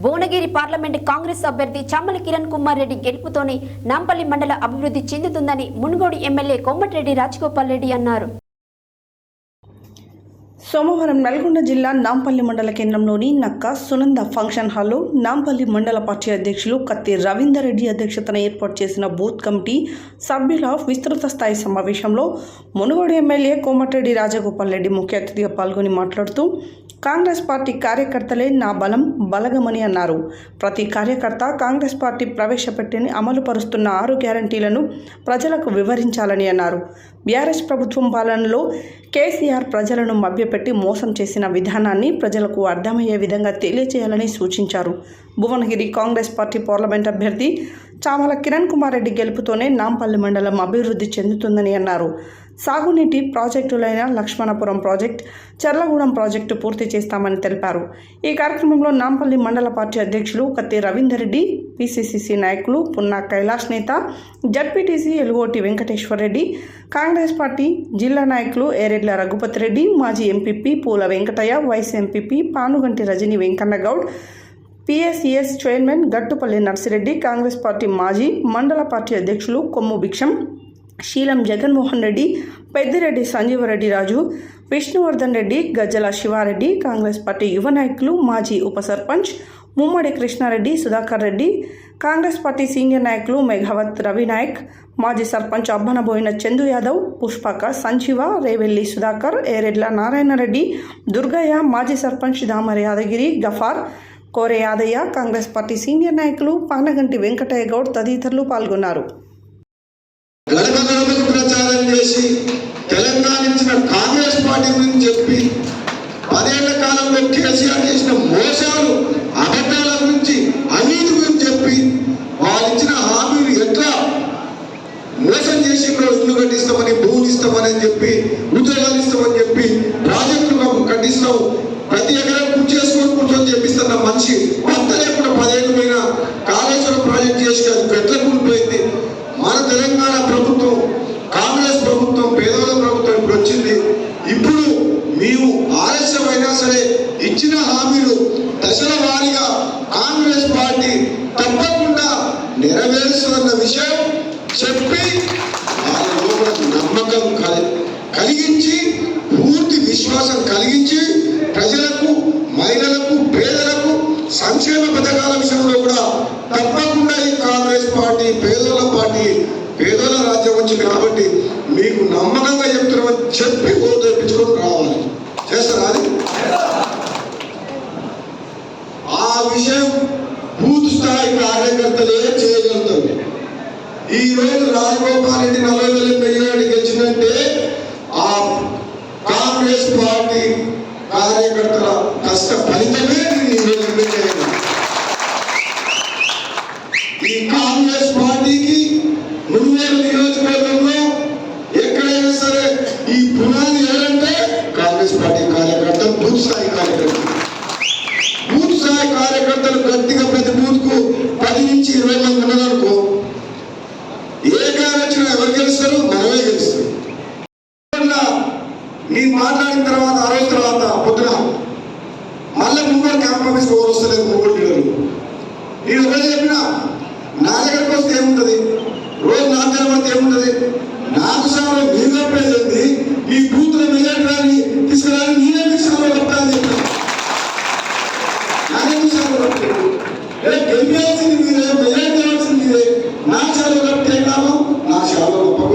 Bhuvanagiri parliament Congress అభ్యర్థి చామల కిరణ్ కుమార్ రెడ్డి గెలుపుతోనే నాంపల్లి మండల అభివృద్ధి చెందుతుందని మునుగోడు ఎమ్మెల్యే కోమటిరెడ్డి రాజగోపాల్ రెడ్డి అన్నారు. సోమవారం నల్గొండ జిల్లా నాంపల్లి మండల కేంద్రంలోని నక్క సునంద ఫంక్షన్ హాల్లో నాంపల్లి మండల పార్టీ అధ్యక్షులు కత్తి రవీందర్ రెడ్డి అధ్యక్షతన ఏర్పాటు చేసిన బూత్ కమిటీ సభ్యుల విస్తృత స్థాయి సమావేశంలో మునుగోడు ఎమ్మెల్యే కోమటిరెడ్డి రాజగోపాల్ రెడ్డి ముఖ్య అతిథిగా పాల్గొని మాట్లాడుతూ కాంగ్రెస్ పార్టీ కార్యకర్తలే నా బలం బలగమని అన్నారు. ప్రతి కార్యకర్త కాంగ్రెస్ పార్టీ ప్రవేశపెట్టిన అమలు పరుస్తున్న ఆరు గ్యారంటీలను ప్రజలకు వివరించాలని అన్నారు. బీఆర్ఎస్ ప్రభుత్వం పాలనలో కేసీఆర్ ప్రజలను మభ్యపెట్టి మోసం చేసిన విధానాన్ని ప్రజలకు అర్థమయ్యే విధంగా తెలియజేయాలని సూచించారు. భువనగిరి కాంగ్రెస్ పార్టీ పార్లమెంట్ అభ్యర్థి చామల కిరణ్ కుమార్ రెడ్డి గెలుపుతోనే నాంపల్లి మండలం అభివృద్ధి చెందుతుందని అన్నారు. సాగునీటి ప్రాజెక్టులైన లక్ష్మణపురం ప్రాజెక్ట్ చర్లగూడెం ప్రాజెక్టు పూర్తి చేస్తామని తెలిపారు. ఈ కార్యక్రమంలో నాంపల్లి మండల పార్టీ అధ్యక్షులు కత్తి రవీందర్ రెడ్డి పిసిసిసి నాయకులు పున్నా కైలాష్ నేత జడ్పీటీసీ ఎలుగోటి వెంకటేశ్వర్ రెడ్డి కాంగ్రెస్ పార్టీ జిల్లా నాయకులు ఏరెడ్ల రఘుపతి రెడ్డి మాజీ MPP Poola Venkataiah vice MPP Panuganti Rajani Venkanna Goud PSCS chairman Gattupalli Narsireddy Congress party మాజీ మండల పార్టీ అధ్యక్షులు కొమ్ము భిక్షం శీలం జగన్మోహన్ రెడ్డి పెద్దిరెడ్డి సంజీవరెడ్డి రాజు విష్ణువర్ధన్ రెడ్డి గజ్జల శివారెడ్డి కాంగ్రెస్ పార్టీ యువ నాయకులు మాజీ ఉప సర్పంచ్ ముమ్మడి కృష్ణారెడ్డి సుధాకర్ రెడ్డి కాంగ్రెస్ పార్టీ సీనియర్ నాయకులు మెఘావత్ రవినాయక్ మాజీ సర్పంచ్ అబ్బనబోయిన చందు యాదవ్ పుష్పక సంజీవ రేవెల్లి సుధాకర్ ఏరెడ్ల నారాయణరెడ్డి దుర్గయ్య మాజీ సర్పంచ్ దామరి యాదగిరి గఫార్ కోరే యాదయ్య కాంగ్రెస్ పార్టీ సీనియర్ నాయకులు పానగంటి వెంకటయ్య గౌడ్ తదితరులు పాల్గొన్నారు. గడప గడపకు ప్రచారం చేసి తెలంగాణ ఇచ్చిన కాంగ్రెస్ పార్టీ గురించి చెప్పి పదేళ్ళ కాలంలో కేసీఆర్ చేసిన మోసాలు అబద్ధాల గురించి అవినీతి గురించి చెప్పి వాళ్ళు ఇచ్చిన హామీలు ఎట్లా మోసం చేసి ఇక్కడ ఇల్లు కట్టిస్తామని భూములు ఇస్తామని చెప్పి ఉద్యోగాలు ఇస్తామని చెప్పి ప్రాజెక్టులు కట్టిస్తాం ప్రతి ఎకరం పూర్తి కాంగ్రెస్ పార్టీ తప్పకుండా నెరవేరుస్తున్న విషయం చెప్పి వాళ్ళ లోపల నమ్మకం కలిగించి పూర్తి విశ్వాసం కలిగించి ప్రజలకు మహిళలకు పేదలకు సంక్షేమ పథకాల విషయంలో కూడా తప్పకుండా ఈ కాంగ్రెస్ పార్టీ పేదల పార్టీ పేదల రాజ్యం వచ్చింది కాబట్టి మీకు నమ్మకంగా చెప్తున్నామని చెప్పి ఓటు తెప్పించుకొని రావాలి చేస్తారా అది ఆ విషయం బూత్ స్థాయి కార్యకర్తలే చేయగలుగుతారు ఈ రోజు రాజగోపాల్ రెడ్డి నలభై వేల మెజారిటీ గెలిచినంటే ఆ కాంగ్రెస్ పార్టీ కార్యకర్తల కష్ట ఫలితమే ఈ రోజు ఈ కాంగ్రెస్ పార్టీకి మున్నేరు నియోజకవర్గంలో ఎక్కడైనా సరే ఈ పునాది ఏదంటే కాంగ్రెస్ పార్టీ కార్యకర్తలు బూత్ స్థాయి కార్యకర్తలు బూత్ స్థాయి కార్యకర్తలు గట్టిగా ప్రతి బూత్కు పది నుంచి ఇరవై చేయాల్సింది మీరే మెజార్టీ చేయాల్సింది మీరే. నా చదువు కట్టే కాలం నా చదువు గొప్ప